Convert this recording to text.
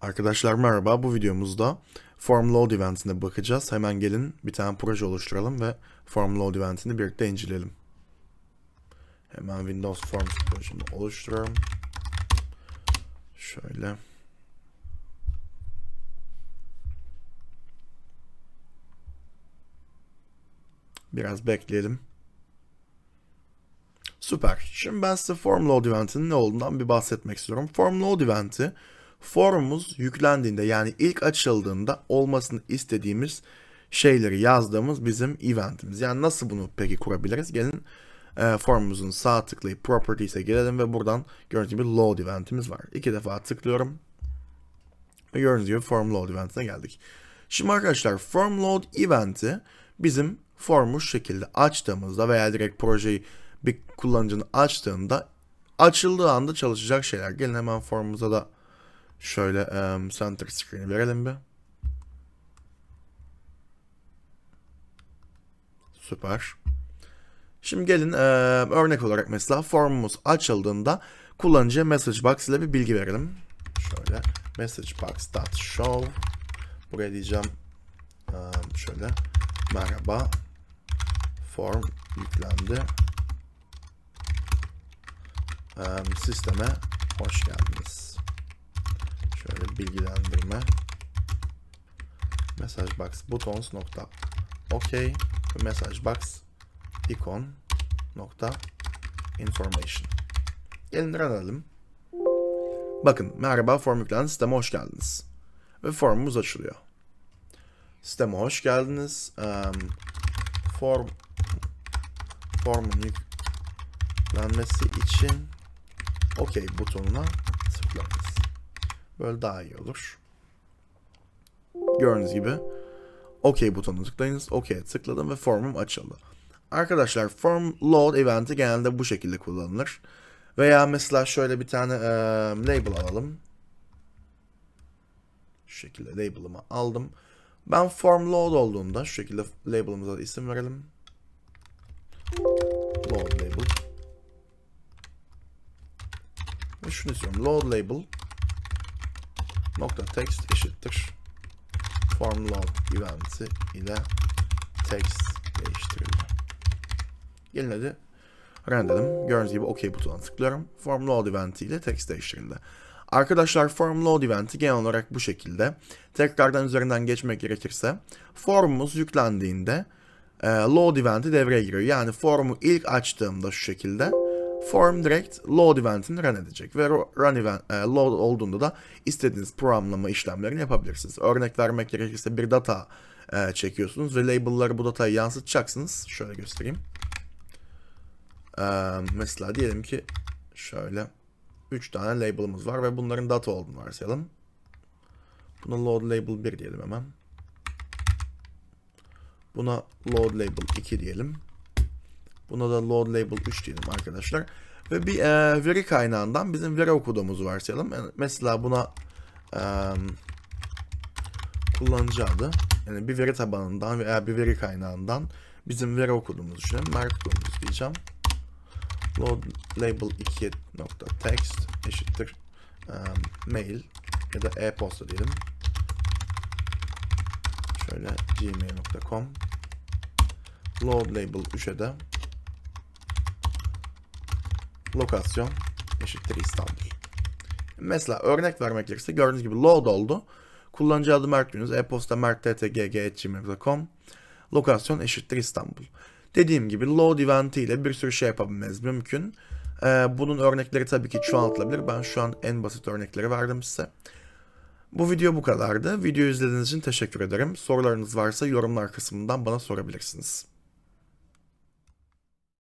Arkadaşlar merhaba. Bu videomuzda Form Load Event'ine bakacağız. Hemen gelin bir tane proje oluşturalım ve Form Load Event'ini birlikte inceleyelim. Hemen Windows Forms projemi oluşturuyorum. Şöyle. Biraz bekleyelim. Süper. Şimdi ben size Form Load Event'in ne olduğundan bir bahsetmek istiyorum. Form Load Event'i formumuz yüklendiğinde yani ilk açıldığında olmasını istediğimiz şeyleri yazdığımız bizim eventimiz. Yani nasıl bunu peki kurabiliriz? Gelin e, formumuzun sağ tıklayıp Properties'e gelelim ve buradan gördüğünüz gibi Load Event'imiz var. İki defa tıklıyorum. Ve gördüğünüz gibi Form Load Event'ine geldik. Şimdi arkadaşlar Form Load Event'i bizim formu şu şekilde açtığımızda veya direkt projeyi bir kullanıcının açtığında açıldığı anda çalışacak şeyler. Gelin hemen formumuza da şöyle um, center screen'i verelim bir. Süper. Şimdi gelin e, örnek olarak mesela formumuz açıldığında kullanıcıya message box ile bir bilgi verelim. Şöyle message box dot show buraya diyeceğim um, şöyle merhaba form yüklendi um, sisteme hoş geldiniz. Bilgilendirme message box buttons nokta OK ve message box icon nokta information. Gelin edelim. Bakın merhaba form yüklendi sisteme hoş geldiniz. Ve formumuz açılıyor. Sisteme hoş geldiniz. Um, form formun yüklenmesi için OK butonuna. Böyle daha iyi olur. Gördüğünüz gibi OK butonuna tıklayınız. OK'ye tıkladım ve formum açıldı. Arkadaşlar form load eventi genelde bu şekilde kullanılır. Veya mesela şöyle bir tane e, label alalım. Şu şekilde label'ımı aldım. Ben form load olduğunda şu şekilde label'ımıza isim verelim. Load label. Ve şunu istiyorum. Load label nokta text eşittir. Form load eventi ile text değiştirildi. Run dedim. Gördüğünüz gibi OK butonuna tıklıyorum. Form load eventi ile text değiştirildi. Arkadaşlar form load eventi genel olarak bu şekilde. Tekrardan üzerinden geçmek gerekirse formumuz yüklendiğinde e, load eventi devreye giriyor. Yani formu ilk açtığımda şu şekilde form direkt load eventini run edecek ve run event e, load olduğunda da istediğiniz programlama işlemlerini yapabilirsiniz. Örnek vermek gerekirse bir data e, çekiyorsunuz ve label'ları bu datayı yansıtacaksınız. Şöyle göstereyim. E, mesela diyelim ki şöyle 3 tane label'ımız var ve bunların data olduğunu varsayalım. Buna load label 1 diyelim hemen. Buna load label 2 diyelim. Buna da load label 3 diyelim arkadaşlar. Ve bir e, veri kaynağından bizim veri okuduğumuzu varsayalım. Yani mesela buna e, kullanıcı adı yani bir veri tabanından veya bir veri kaynağından bizim veri okuduğumuzu düşünelim. Merk okuduğumuzu diyeceğim. Load label 2 nokta text eşittir e, mail ya da e-posta diyelim. Şöyle gmail.com load label 3'e de lokasyon eşittir İstanbul. Mesela örnek vermek gerekirse gördüğünüz gibi load oldu. Kullanıcı adı Mert Yunus, e-posta mertttgg.gmail.com lokasyon eşittir İstanbul. Dediğim gibi load eventi ile bir sürü şey yapabilmeniz mümkün. Ee, bunun örnekleri tabii ki çoğaltılabilir. Ben şu an en basit örnekleri verdim size. Bu video bu kadardı. Video izlediğiniz için teşekkür ederim. Sorularınız varsa yorumlar kısmından bana sorabilirsiniz.